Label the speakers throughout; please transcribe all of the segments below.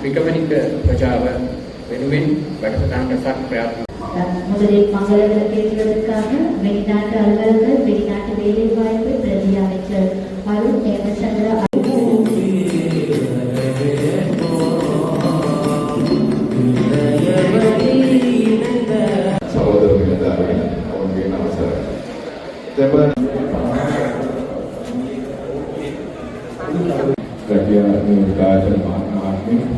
Speaker 1: ත්‍රිකමනික ප්‍රජාව වෙනුවෙන් වැඩසටහන් රැසක් ප්‍රයත්න
Speaker 2: මුදලේ මංගල කේතිවදකාම
Speaker 3: මෙලිනාට අල්ලග මෙලිනාට වේලේ වායක ප්‍රතිලා වෙච්ච මරු Premachandra Gracias, Universidad de Hermanos.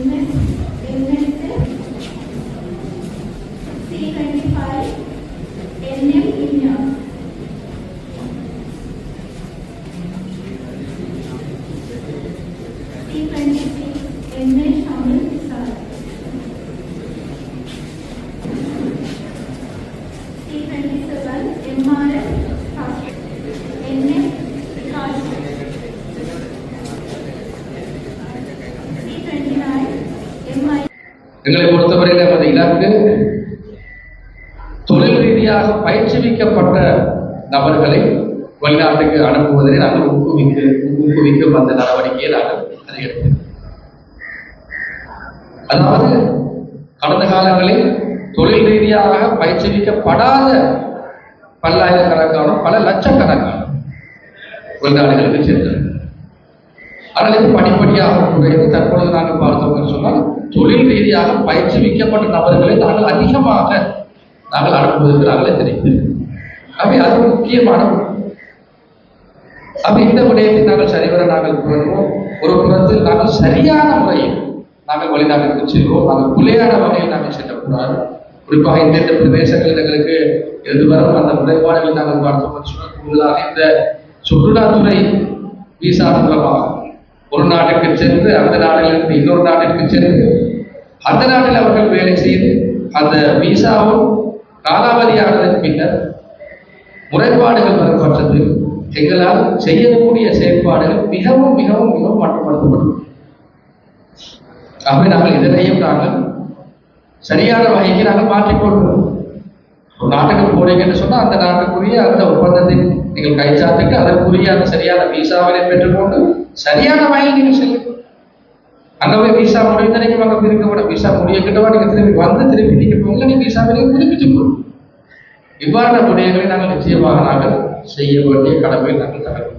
Speaker 3: Amen.
Speaker 4: எங்களை பொறுத்தவரையில் நமது இலக்கு தொழில் ரீதியாக பயிற்சிவிக்கப்பட்ட நபர்களை வெளிநாட்டுக்கு அனுப்புவதை நாங்கள் ஊக்குவிக்க ஊக்குவிக்கும் அந்த நடவடிக்கையை நாங்கள் அதை எடுத்தோம். அதாவது கடந்த காலங்களில் தொழில் ரீதியாக பயிற்சிவிக்கப்படாத பல்லாயிரக்கணக்கான பல லட்சக்கணக்கான வெளிநாடுகளுக்கு சென்றது ஆனால் இது படிப்படியாக குறைந்து தற்பொழுது நாங்கள் பார்த்தோம் என்று சொன்னால் தொழில் ரீதியாக பயிற்றுவிக்கப்பட்ட நபர்களை நாங்கள் அதிகமாக நாங்கள் அனுப்புவதற்கு நாங்களே தெரிவித்து அவை அது முக்கியமான அப்படி அப்ப இந்த விடயத்தை நாங்கள் சரிவர நாங்கள் புரிவோம் ஒரு புறத்தில் நாங்கள் சரியான முறையில் நாங்கள் வழிநாட்டுக்கு செல்வோம். நாங்கள் புலையான வகையில் நாங்கள் செல்லக்கூடாது. குறிப்பாக இந்தந்த பிரதேசங்களில் எங்களுக்கு எதுவரும் அந்த முறைப்பாடுகளை நாங்கள் பார்த்தோம் சொன்னால் கூடுதலாக இந்த சுற்றுலாத்துறை விசா மூலமாக ஒரு நாட்டுக்கு சென்று அந்த நாட்டிலிருந்து இன்னொரு நாட்டிற்கு சென்று அந்த நாட்டில் அவர்கள் வேலை செய்து அந்த விசாவும் காலாவதியானதன் பின்னர் முறைப்பாடுகள் வரும் பட்சத்தில் எங்களால் செய்யக்கூடிய செயல்பாடுகள் மிகவும் மிகவும் மிகவும் மட்டுப்படுத்தப்படும் ஆகவே நாங்கள் இதனையும் நாங்கள் சரியான வகைக்கு நாங்கள் மாற்றிக்கொள்வோம் ஒரு நாட்டுக்கு போறீங்கன்னு சொன்னால் அந்த நாட்டுக்குரிய அந்த ஒப்பந்தத்தை நீங்கள் கைச்சாத்துட்டு அதற்குரிய அந்த சரியான விசாவினை பெற்றுக்கொண்டு சரியான வாயில் நீங்க செல்லுங்க அங்க போய் விசா முடிந்த நீங்க அங்க இருக்க விட விசா முடிய கிட்டவா நீங்க திரும்பி வந்து திரும்பி நீங்க போங்க நீங்க விசாவினை புதுப்பிச்சு கொள்ளும் இவ்வாறான விடயங்களை நாங்கள் நிச்சயமாக நாங்கள் செய்ய வேண்டிய கடமை நாங்கள் தர வேண்டும்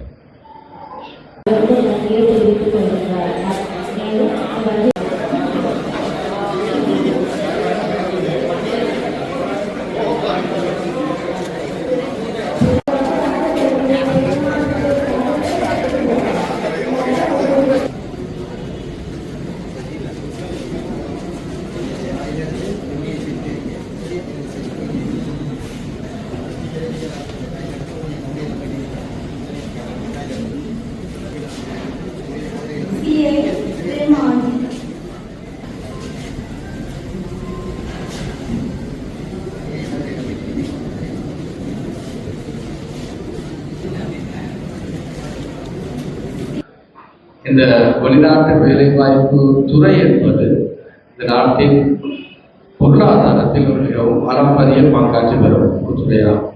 Speaker 4: இந்த வெளிநாட்டு வேலைவாய்ப்பு துறை என்பது இந்த நாட்டின் பொருளாதாரத்தில் ஒரு மிகவும் அளப்பரிய பங்காற்றி வரும் ஒரு துறையாகும்.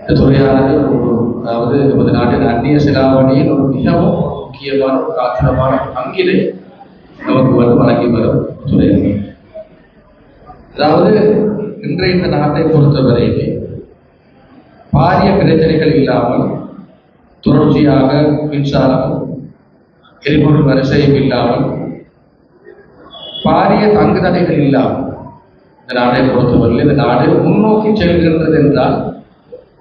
Speaker 4: இந்த துறையானது ஒரு அதாவது நமது நாட்டின் அந்நிய செலாவணியில் ஒரு மிகவும் முக்கியமான ஒரு காத்திரமான பங்கினை நமக்கு வந்து வழங்கி வரும் துறையாகும். அதாவது இன்றைய இந்த நாட்டை பொறுத்தவரையிலே பாரிய பிரச்சனைகள் இல்லாமல் தொடர்ச்சியாக மின்சாரம் எரிபொருள் வரிசையும் இல்லாமல் பாரிய தங்குதடைகள் இல்லாமல் இந்த நாடை பொறுத்தவரையில் இந்த நாடு முன்னோக்கி செல்கின்றது என்றால்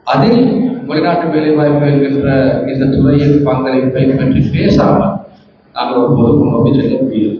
Speaker 4: அதில் வெளிநாட்டு வேலைவாய்ப்பு என்கின்ற இந்த துறையின் பங்களிப்பை பற்றி பேசாமல் நாங்கள் ஒரு பொது முன்னோக்கி செல்ல முடியும்